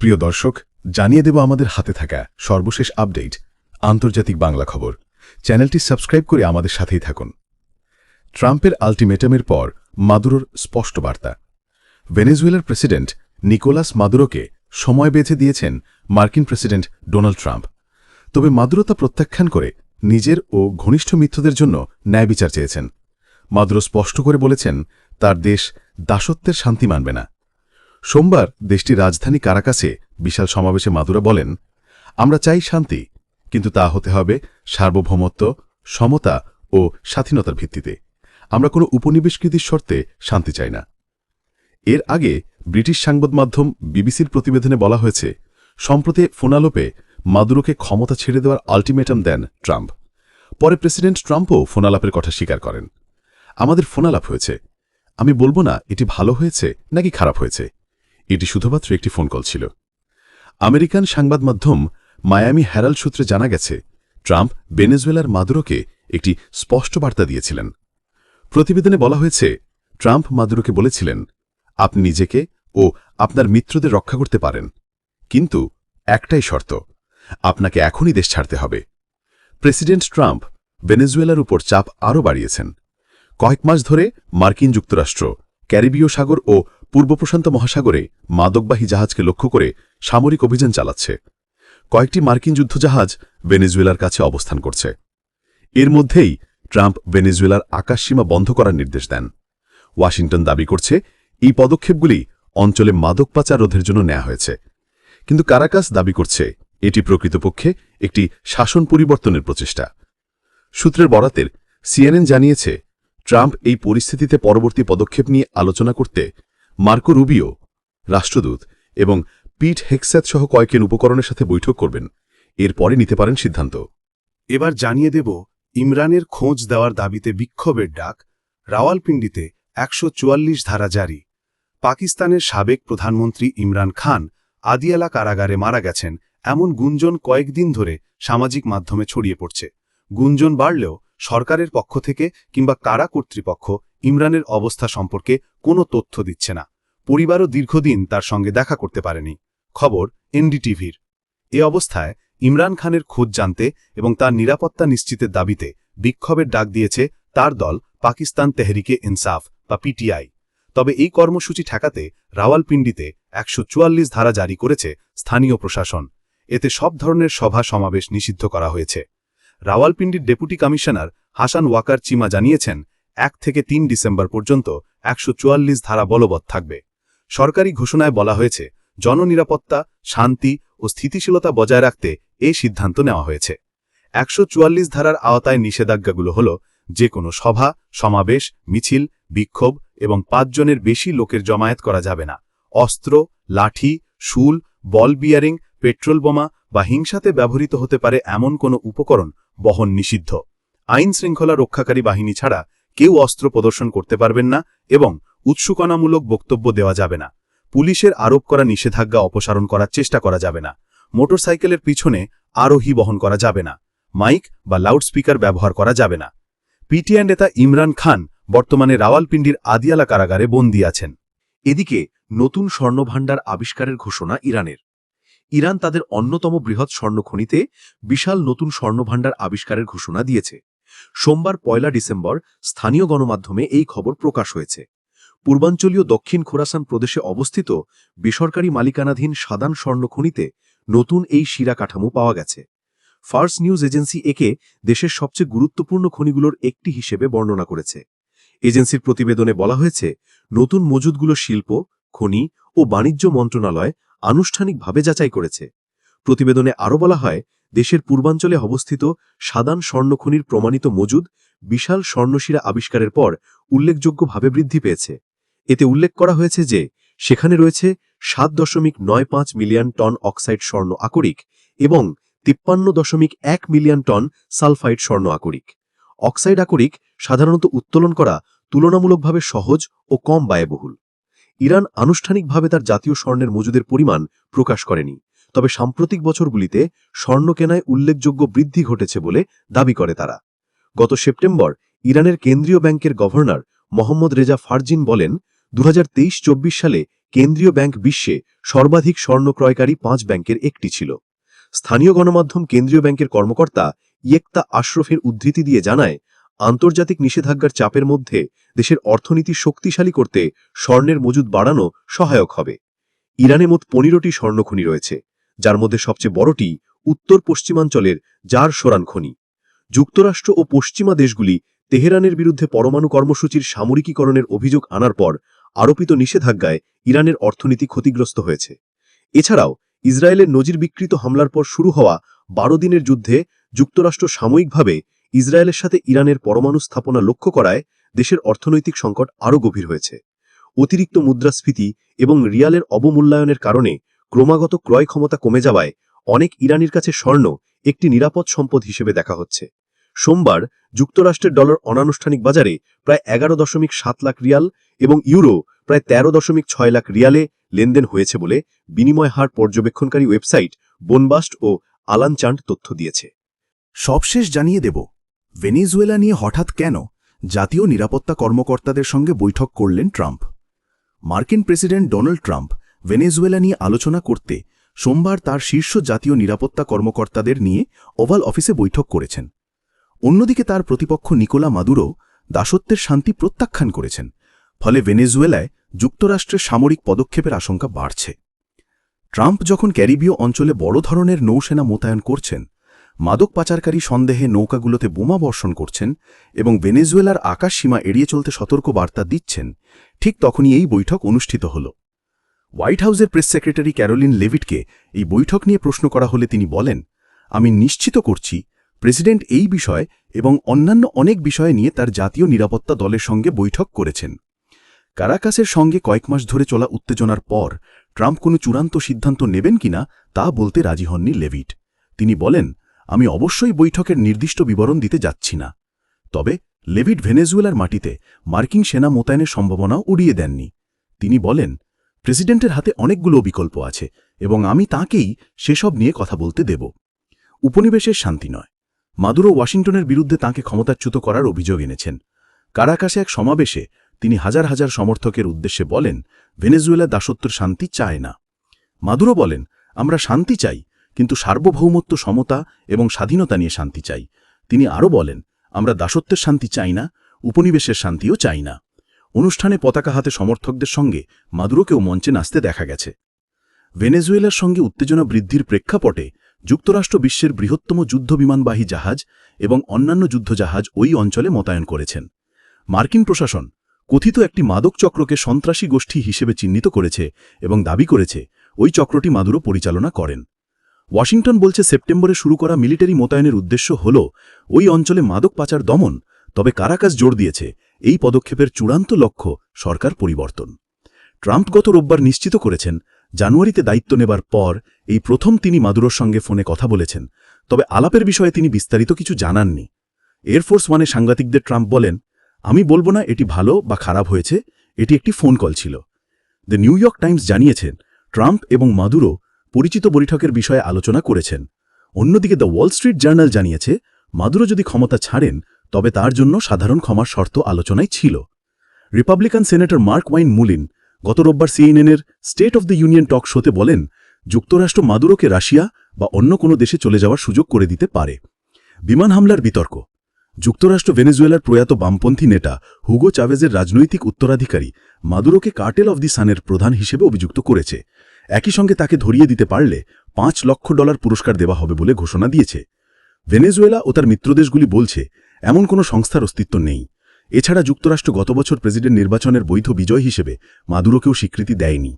প্রিয় দর্শক, জানিয়ে দেব আমাদের হাতে থাকা সর্বশেষ আপডেট, আন্তর্জাতিক বাংলা খবর। চ্যানেলটি সাবস্ক্রাইব করে আমাদের সাথেই থাকুন। ট্রাম্পের আলটিমেটামের পর মাদুরোর স্পষ্ট বার্তা। ভেনেজুয়েলার প্রেসিডেন্ট নিকোলাস মাদুরোকে সময় বেঁধে দিয়েছেন মার্কিন প্রেসিডেন্ট ডোনাল্ড ট্রাম্প। তবে মাদুরো তা প্রত্যাখ্যান করে নিজের ও ঘনিষ্ঠ মিত্রদের জন্য ন্যায় বিচার চেয়েছেন। মাদুরো স্পষ্ট করে বলেছেন, তার দেশ দাসত্বের শান্তি মানবে না। সোমবার দেশটির রাজধানী কারাকাসে বিশাল সমাবেশে মাদুরা বলেন, আমরা চাই শান্তি, কিন্তু তা হতে হবে সার্বভৌমত্ব, সমতা ও স্বাধীনতার ভিত্তিতে। আমরা কোনো উপনিবেশকৃতির শর্তে শান্তি চাই না। এর আগে ব্রিটিশ সংবাদ মাধ্যম বিবিসির প্রতিবেদনে বলা হয়েছে, সম্প্রতি ফোনালোপে মাদুরোকে ক্ষমতা ছেড়ে দেওয়ার আলটিমেটাম দেন ট্রাম্প। পরে প্রেসিডেন্ট ট্রাম্পও ফোনালাপের কথা স্বীকার করেন। আমাদের ফোনালাপ হয়েছে। আমি বলব না এটি ভালো হয়েছে নাকি খারাপ হয়েছে। এটি শুধুমাত্র একটি ফোন কল ছিল। আমেরিকান সংবাদ মাধ্যম মায়ামি হ্যারাল্ড সূত্রে জানা গেছে, ট্রাম্প বেনেজুয়েলার মাদুরোকে একটি স্পষ্ট বার্তা দিয়েছিলেন। প্রতিবেদনে বলা হয়েছে, ট্রাম্প মাদুরোকে বলেছিলেন, আপনি নিজেকে ও আপনার মিত্রদের রক্ষা করতে পারেন। কিন্তু একটাই শর্ত, আপনাকে এখনই দেশ ছাড়তে হবে। প্রেসিডেন্ট ট্রাম্প ভেনেজুয়েলার উপর চাপ আরও বাড়িয়েছেন। কয়েক মাস ধরে মার্কিন যুক্তরাষ্ট্র, ক্যারিবীয় সাগর ও পূর্ব প্রশান্ত মহাসাগরে মাদকবাহী জাহাজকে লক্ষ্য করে সামরিক অভিযান চালাচ্ছে। কয়েকটি মার্কিন যুদ্ধজাহাজ ভেনেজুয়েলার কাছে অবস্থান করছে। এর মধ্যেই ট্রাম্প ভেনেজুয়েলার আকাশসীমা বন্ধ করার নির্দেশ দেন। ওয়াশিংটন দাবি করছে, এই পদক্ষেপগুলি অঞ্চলে মাদক পাচার রোধের জন্য নেওয়া হয়েছে। কিন্তু কারাকাস দাবি করছে, এটি প্রকৃতপক্ষে একটি শাসন পরিবর্তনের প্রচেষ্টা। সূত্রের বরাতের সিএনএন জানিয়েছে, ট্রাম্প এই পরিস্থিতিতে পরবর্তী পদক্ষেপ নিয়ে আলোচনা করতে মার্কো রুবিও, রাষ্ট্রদূত, এবং পিট হেক্স্যাত সহ কয়েকের উপকরণের সাথে বৈঠক করবেন। এরপরে নিতে পারেন সিদ্ধান্ত। এবার জানিয়ে দেব, ইমরানের খোঁজ দেওয়ার দাবিতে বিক্ষোভের ডাক রাওয়ালপিন্ডিতে একশো চুয়াল্লিশ ধারা জারি। পাকিস্তানের সাবেক প্রধানমন্ত্রী ইমরান খান আদিয়ালা কারাগারে মারা গেছেন এমন গুঞ্জন কয়েকদিন ধরে সামাজিক মাধ্যমে ছড়িয়ে পড়ছে। গুঞ্জন বাড়লেও সরকারের পক্ষ থেকে কিংবা কারা কর্তৃপক্ষ ইমরানের অবস্থা সম্পর্কে কোনো তথ্য দিচ্ছে না। পরিবারও দীর্ঘদিন তার সঙ্গে দেখা করতে পারেনি। খবর এনডিটিভির। এ অবস্থায় ইমরান খানের খোঁজ জানতে এবং তার নিরাপত্তা নিশ্চিতের দাবিতে বিক্ষোভের ডাক দিয়েছে তার দল পাকিস্তান তেহরিকে ইনসাফ বা পিটিআই। তবে এই কর্মসূচি ঠেকাতে রাওয়ালপিন্ডিতে একশো চুয়াল্লিশ ধারা জারি করেছে স্থানীয় প্রশাসন। এতে সব ধরনের সভা সমাবেশ নিষিদ্ধ করা হয়েছে। রাওয়ালপিন্ডির ডেপুটি কমিশনার হাসান ওয়াকার চিমা জানিয়েছেন এক থেকে তিন ডিসেম্বর পর্যন্ত একশো চুয়াল্লিশ ধারা বলবৎ থাকবে। সরকারি ঘোষণায় বলা হয়েছে, জননিরাপত্তা, শান্তি ও স্থিতিশীলতা বজায় রাখতে এই সিদ্ধান্ত নেওয়া হয়েছে। একশো চুয়াল্লিশ ধারার আওতায় নিষেধাজ্ঞাগুলো হল যে কোনো সভা, সমাবেশ, মিছিল, বিক্ষোভ এবং পাঁচজনের বেশি লোকের জমায়েত করা যাবে না। অস্ত্র, লাঠি, শুল, বল বিয়ারিং, পেট্রোল বোমা বা হিংসাতে ব্যবহৃত হতে পারে এমন কোনো উপকরণ বহন নিষিদ্ধ। আইন শৃঙ্খলা রক্ষাকারী বাহিনী ছাড়া কেউ অস্ত্র প্রদর্শন করতে পারবেন না এবং উৎসুকনামূলক বক্তব্য দেওয়া যাবে না। পুলিশের আরোপ করা নিষেধাজ্ঞা অপসারণ করার চেষ্টা করা যাবে না। মোটরসাইকেলের পিছনে আরোহী বহন করা যাবে না। মাইক বা লাউডস্পিকার ব্যবহার করা যাবে না। পিটিআই নেতা ইমরান খান বর্তমানে রাওয়ালপিন্ডির আদিয়ালা কারাগারে বন্দী আছেন। এদিকে নতুন স্বর্ণভাণ্ডার আবিষ্কারের ঘোষণা ইরানের। ইরান তাদের অন্যতম বৃহৎ স্বর্ণখনিতে বিশাল নতুন স্বর্ণভাণ্ডার আবিষ্কারের ঘোষণা দিয়েছে। সোমবার পয়লা ডিসেম্বর স্থানীয় গণমাধ্যমে এই খবর প্রকাশ হয়েছে। পূর্বাঞ্চলীয় দক্ষিণ খোরাসান প্রদেশে অবস্থিত বেসরকারি মালিকানাধীন সাদান স্বর্ণখনিতে নতুন এই শিরা কাঠামো পাওয়া গেছে। ফার্স নিউজ এজেন্সি একে দেশের সবচেয়ে গুরুত্বপূর্ণ খনিগুলোর একটি হিসেবে বর্ণনা করেছে। এজেন্সির প্রতিবেদনে বলা হয়েছে, নতুন মজুদগুলো শিল্প, খনি ও বাণিজ্য মন্ত্রণালয় আনুষ্ঠানিকভাবে যাচাই করেছে। প্রতিবেদনে আরও বলা হয় দেশের পূর্বাঞ্চলে অবস্থিত সাদান স্বর্ণখনির প্রমাণিত মজুদ বিশাল স্বর্ণশিরা আবিষ্কারের পর উল্লেখযোগ্যভাবে বৃদ্ধি পেয়েছে। এতে উল্লেখ করা হয়েছে যে, সেখানে রয়েছে সাত দশমিক নয় পাঁচ মিলিয়ন টন অক্সাইড স্বর্ণ আকরিক এবং তিপ্পান্ন দশমিক এক মিলিয়ন টন সালফাইড স্বর্ণ আকরিক। অক্সাইড আকরিক সাধারণত উত্তোলন করা তুলনামূলকভাবে সহজ ও কম ব্যয়বহুল। ইরান আনুষ্ঠানিকভাবে তার জাতীয় স্বর্ণের মজুদের পরিমাণ প্রকাশ করেনি। তবে সাম্প্রতিক বছরগুলিতে স্বর্ণ কেনায় উল্লেখযোগ্য বৃদ্ধি ঘটেছে বলে দাবি করে তারা। গত সেপ্টেম্বর ইরানের কেন্দ্রীয় ব্যাংকের গভর্নর মোহাম্মদ রেজা ফারজিন বলেন দু হাজার সালে কেন্দ্রীয় ব্যাংক বিশ্বে সর্বাধিক স্বর্ণ ক্রয়কারী পাঁচ ব্যাংকের একটি ছিল। স্থানীয় গণমাধ্যম কেন্দ্রীয় ব্যাংকের কর্মকর্তা ইয়েক্তা আশরফের উদ্ধৃতি দিয়ে জানায়, আন্তর্জাতিক নিষেধাজ্ঞার চাপের মধ্যে দেশের অর্থনীতি শক্তিশালী করতে স্বর্ণের মজুদ বাড়ানো সহায়ক হবে। ইরানে মোট পনেরোটি স্বর্ণখনি রয়েছে। যার মধ্যে সবচেয়ে বড়টি উত্তর পশ্চিমাঞ্চলের জার সোরান খনি। যুক্তরাষ্ট্র ও পশ্চিমা দেশগুলি তেহরানের বিরুদ্ধে পরমাণু কর্মসূচির সামরিকীকরণের অভিযোগ আনার পর আরোপিত নিষেধাজ্ঞায় ইরানের অর্থনীতি ক্ষতিগ্রস্ত হয়েছে। এছাড়াও ইসরায়েলের নজির বিকৃত হামলার পর শুরু হওয়া বারো দিনের যুদ্ধে যুক্তরাষ্ট্র সাময়িকভাবে ইসরায়েলের সাথে ইরানের পরমাণু স্থাপনা লক্ষ্য করায় দেশের অর্থনৈতিক সংকট আরও গভীর হয়েছে। অতিরিক্ত মুদ্রাস্ফীতি এবং রিয়ালের অবমূল্যায়নের কারণে ক্রমাগত ক্রয় ক্ষমতা কমে যাওয়ায় অনেক ইরানির কাছে স্বর্ণ একটি নিরাপদ সম্পদ হিসেবে দেখা হচ্ছে। সোমবার যুক্তরাষ্ট্রের ডলার অনানুষ্ঠানিক বাজারে প্রায় এগারো দশমিক সাত লাখ রিয়াল এবং ইউরো প্রায় তেরো দশমিক ছয় লাখ রিয়ালে লেনদেন হয়েছে বলে বিনিময় হার পর্যবেক্ষণকারী ওয়েবসাইট বোনবাস্ট ও আলানচান্ড তথ্য দিয়েছে। সবশেষ জানিয়ে দেব, ভেনেজুয়েলা নিয়ে হঠাৎ কেন জাতীয় নিরাপত্তা কর্মকর্তাদের সঙ্গে বৈঠক করলেন ট্রাম্প? মার্কিন প্রেসিডেন্ট ডোনাল্ড ট্রাম্প ভেনেজুয়েলা নিয়ে আলোচনা করতে সোমবার তার শীর্ষ জাতীয় নিরাপত্তা কর্মকর্তাদের নিয়ে ওভাল অফিসে বৈঠক করেছেন। অন্যদিকে তার প্রতিপক্ষ নিকোলা মাদুরো দাসত্বের শান্তি প্রত্যাখ্যান করেছেন, ফলে ভেনেজুয়েলায় যুক্তরাষ্ট্রের সামরিক পদক্ষেপের আশঙ্কা বাড়ছে। ট্রাম্প যখন ক্যারিবীয় অঞ্চলে বড় ধরনের নৌসেনা মোতায়েন করছেন, মাদক পাচারকারী সন্দেহে নৌকাগুলোতে বোমা বর্ষণ করছেন এবং ভেনেজুয়েলার আকাশ সীমা এড়িয়ে চলতে সতর্ক বার্তা দিচ্ছেন, ঠিক তখনই এই বৈঠক অনুষ্ঠিত হল। হোয়াইট হাউসের প্রেস সেক্রেটারি ক্যারোলিন লেভিটকে এই বৈঠক নিয়ে প্রশ্ন করা হলে তিনি বলেন, আমি নিশ্চিত করছি প্রেসিডেন্ট এই বিষয় এবং অন্যান্য অনেক বিষয় নিয়ে তার জাতীয় নিরাপত্তা দলের সঙ্গে বৈঠক করেছেন। কারাকাসের সঙ্গে কয়েক মাস ধরে চলা উত্তেজনার পর ট্রাম্প কোনো চূড়ান্ত সিদ্ধান্ত নেবেন কিনা তা বলতে রাজি হননি লেভিট। তিনি বলেন, আমি অবশ্যই বৈঠকের নির্দিষ্ট বিবরণ দিতে যাচ্ছি না। তবে লেভিট ভেনেজুয়েলার মাটিতে মার্কিন সেনা মোতায়েনের সম্ভাবনাও উড়িয়ে দেননি। তিনি বলেন প্রেসিডেন্টের হাতে অনেকগুলো বিকল্প আছে এবং আমি তাঁকেই সেসব নিয়ে কথা বলতে দেব। উপনিবেশের শান্তি নয়। মাদুরো ওয়াশিংটনের বিরুদ্ধে তাঁকে ক্ষমতাচ্যুত করার অভিযোগ এনেছেন। কারাকাশে এক সমাবেশে তিনি হাজার হাজার সমর্থকের উদ্দেশ্যে বলেন, ভেনেজুয়েলা দাসত্বের শান্তি চায় না। মাদুরো বলেন, আমরা শান্তি চাই, কিন্তু সার্বভৌমত্ব সমতা এবং স্বাধীনতা নিয়ে শান্তি চাই। তিনি আরও বলেন, আমরা দাসত্বের শান্তি চাই না, উপনিবেশের শান্তিও চাই না। অনুষ্ঠানে পতাকা হাতে সমর্থকদের সঙ্গে মাদুরোকেও মঞ্চে নাচতে দেখা গেছে। ভেনেজুয়েলার সঙ্গে উত্তেজনা বৃদ্ধির প্রেক্ষাপটে যুক্তরাষ্ট্র বিশ্বের বৃহত্তম যুদ্ধবিমানবাহী জাহাজ এবং অন্যান্য যুদ্ধজাহাজ ওই অঞ্চলে মোতায়েন করেছেন। মার্কিন প্রশাসন কথিত একটি মাদক চক্রকে সন্ত্রাসী গোষ্ঠী হিসেবে চিহ্নিত করেছে এবং দাবি করেছে ওই চক্রটি মাদুরো পরিচালনা করেন। ওয়াশিংটন বলছে সেপ্টেম্বরে শুরু করা মিলিটারি মোতায়েনের উদ্দেশ্য হল, ওই অঞ্চলে মাদক পাচার দমন, তবে কারাকাস জোর দিয়েছে এই পদক্ষেপের চূড়ান্ত লক্ষ্য সরকার পরিবর্তন। ট্রাম্প গত রোববার নিশ্চিত করেছেন, জানুয়ারিতে দায়িত্ব নেবার পর এই প্রথম তিনি মাদুরোর সঙ্গে ফোনে কথা বলেছেন, তবে আলাপের বিষয়ে তিনি বিস্তারিত কিছু জানাননি। এয়ারফোর্স ওয়ানে সাংবাদিকদের ট্রাম্প বলেন, আমি বলব না এটি ভালো বা খারাপ হয়েছে, এটি একটি ফোন কল ছিল। দ্য নিউ ইয়র্ক টাইমস জানিয়েছেন, ট্রাম্প এবং মাদুরো পরিচিত বৈঠকের বিষয়ে আলোচনা করেছেন। অন্যদিকে দ্য ওয়াল স্ট্রিট জার্নাল জানিয়েছে, মাদুরো যদি ক্ষমতা ছাড়েন তবে তার জন্য সাধারণ ক্ষমার শর্ত আলোচনায় ছিল। Republican senator Mark Wayne Mullin গত রোববার সিএনএনের State of the Union talk শোতে বলেন, যুক্তরাষ্ট্র মাদুরোকে রাশিয়া বা অন্য কোনো দেশে চলে যাওয়ার সুযোগ করে দিতে পারে। বিমান হামলার বিতর্ক। যুক্তরাষ্ট্র ভেনেজুয়েলার প্রয়াত বামপন্থী নেতা হুগো চাভেজের রাজনৈতিক উত্তরাধিকারী মাদুরোকে কার্টেল অব দি সানের প্রধান হিসেবে অভিযুক্ত করেছে। একই সঙ্গে তাকে ধরিয়ে দিতে পারলে পাঁচ লক্ষ ডলার পুরস্কার দেওয়া হবে বলে ঘোষণা দিয়েছে। ভেনেজুয়েলা ও তার মিত্রদেশগুলি বলছে এমন কোনো সংস্থার অস্তিত্ব নেই। এছাড়া যুক্তরাষ্ট্র গত বছর প্রেসিডেন্ট নির্বাচনের বৈধ বিজয় হিসেবে মাদুরোকেও স্বীকৃতি দেয়নি।